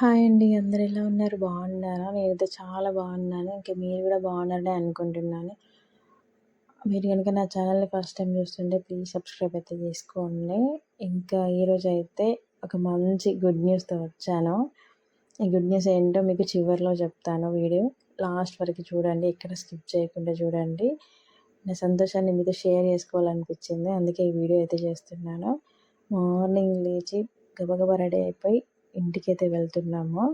Hi అండి. అందరు ఎలా ఉన్నారు? బాగున్నారా? నేనైతే చాలా బాగున్నాను. ఇంకా మీరు కూడా బాగున్నారని అనుకుంటున్నాను. మీరు కనుక నా ఛానల్ని ఫస్ట్ టైం చూస్తుంటే ప్లీజ్ సబ్స్క్రైబ్ అయితే చేసుకోండి. ఇంకా ఈరోజు అయితే ఒక మంచి గుడ్ న్యూస్తో వచ్చాను. ఈ గుడ్ న్యూస్ ఏంటో మీకు చివరిలో చెప్తాను వీడియో. లాస్ట్ వరకు చూడండి. ఎక్కడ స్కిప్ చేయకుండా చూడండి. నా సంతోషాన్ని మీతో షేర్ చేసుకోవాలనిపించింది. అందుకే ఈ వీడియో అయితే చేస్తున్నాను. మార్నింగ్ లేచి గబగబా రెడీ అయిపోయి ఇంటికైతే వెళ్తున్నాము.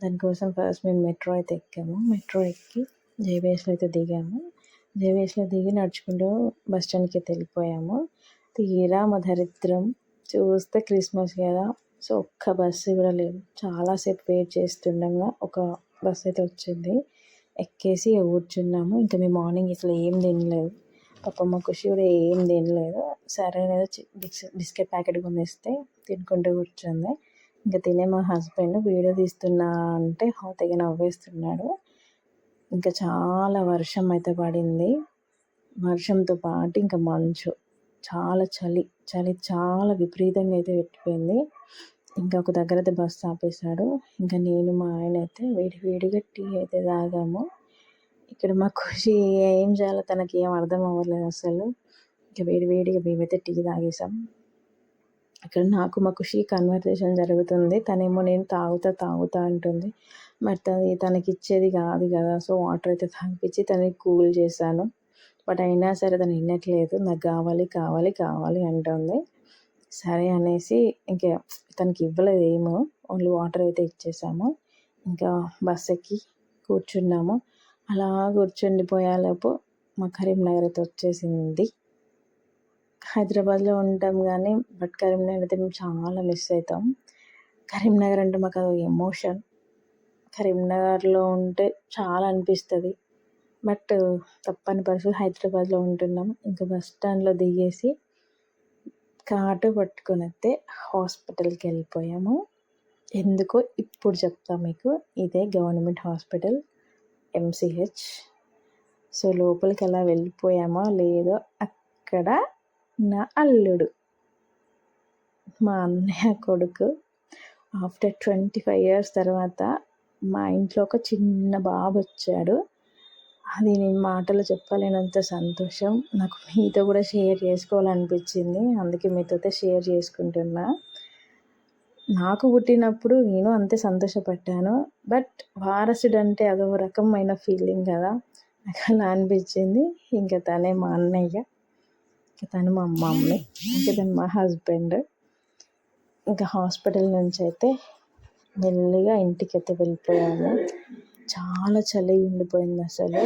దానికోసం ఫస్ట్ మేము మెట్రో అయితే ఎక్కాము. మెట్రో ఎక్కి జేబీఎస్లో అయితే దిగాము. జేబీఎస్లో దిగి నడుచుకుంటూ బస్ స్టాండ్కి అయితే వెళ్ళిపోయాము. తీరా మా దరిద్రం. చూస్తే క్రిస్మస్ కదా. సో ఒక్క బస్సు కూడా లేదు. చాలాసేపు వెయిట్ చేస్తుండగా ఒక బస్ అయితే వచ్చింది. ఎక్కేసి కూర్చున్నాము. ఇంకా మేము మార్నింగ్ ఇట్లా ఏం తినలేదు. పాప మా ఖుషి కూడా ఏం తినలేదు. సరే బిస్కెట్ ప్యాకెట్ కొనిస్తే తినుకుంటూ కూర్చుంది. ఇంకా తినే మా హస్బెండ్ వీడియో తీస్తున్నా అంటే తెగ నవ్వేస్తున్నాడు. ఇంకా చాలా వర్షం అయితే పడింది. వర్షంతో పాటు ఇంకా మంచు. చాలా చలి చలి చాలా విపరీతంగా అయితే పెట్టిపోయింది. ఇంకా ఒక దగ్గర అయితే బస్సు ఆపేశాడు. ఇంకా నేను మా ఆయన అయితే వేడి వేడిగా టీ అయితే తాగాము. ఇక్కడ మా ఖుషి ఏం చేయాలో తనకి ఏం అర్థం అవ్వలేదు అసలు. ఇంకా వేడి వేడిగా మేమైతే టీ తాగేసాం ఇక్కడ నాకు మా ఖుషి కన్వర్జేషన్ జరుగుతుంది. తనేమో నేను తాగుతా తాగుతా అంటుంది. మరి తను తనకి ఇచ్చేది కాదు కదా సో వాటర్ అయితే తాగిపించి తనకి కూల్ చేశాను. బట్ అయినా సరే తను వినట్లేదు. నాకు కావాలి కావాలి కావాలి అంటుంది. సరే అనేసి ఇంకా తనకి ఇవ్వలేదు ఏమో ఓన్లీ వాటర్ అయితే ఇచ్చేసాము. ఇంకా బస్ ఎక్కి కూర్చున్నాము. అలా కూర్చుండిపోయేలోపు మా కరీంనగర్ అయితే వచ్చేసింది. హైదరాబాద్లో ఉంటాం కానీ బట్ కరీంనగర్ అయితే మేము చాలా మిస్ అవుతాం కరీంనగర్ అంటే మాకు అది ఎమోషన్. కరీంనగర్లో ఉంటే చాలా అనిపిస్తుంది. బట్ తప్పని పరిస్థితి హైదరాబాద్లో ఉంటున్నాం. ఇంకా బస్ స్టాండ్లో దిగేసి కాటు పట్టుకొని అయితే హాస్పిటల్కి వెళ్ళిపోయాము. ఎందుకో ఇప్పుడు చెప్తా మీకు ఇదే గవర్నమెంట్ హాస్పిటల్ ఎంసీహెచ్ సో లోపలికి అలా వెళ్ళిపోయామో లేదో అక్కడ నా అల్లుడు. మా అన్నయ్య కొడుకు. ఆఫ్టర్ ట్వంటీ ఫైవ్ ఇయర్స్ తర్వాత మా ఇంట్లో ఒక చిన్న బాబు వచ్చాడు. అది నేను మాటలు చెప్పలేనంత సంతోషం. నాకు మీతో కూడా షేర్ చేసుకోవాలనిపించింది. అందుకే మీతో షేర్ చేసుకుంటున్నా. నాకు పుట్టినప్పుడు నేను అంతే సంతోషపడ్డాను. బట్ వారసుడు అంటే అదో రకమైన ఫీలింగ్ కదా. నాకు అలా అనిపించింది. ఇంకా తనే మా అన్నయ్య. తను మా మమ్మీ ఇంకా తను మా హస్బెండ్ ఇంకా హాస్పిటల్ నుంచి అయితే మెల్లిగా ఇంటికి అయితే వెళ్ళిపోయాము. చాలా చలి ఉండిపోయింది అసలు.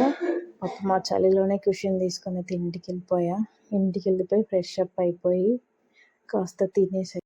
ఒక మా చలిలోనే క్యూషన్ తీసుకొని అయితే ఇంటికి వెళ్ళిపోయా. ఇంటికి వెళ్ళిపోయి ఫ్రెష్ అప్ అయిపోయి కాస్త తినేసి.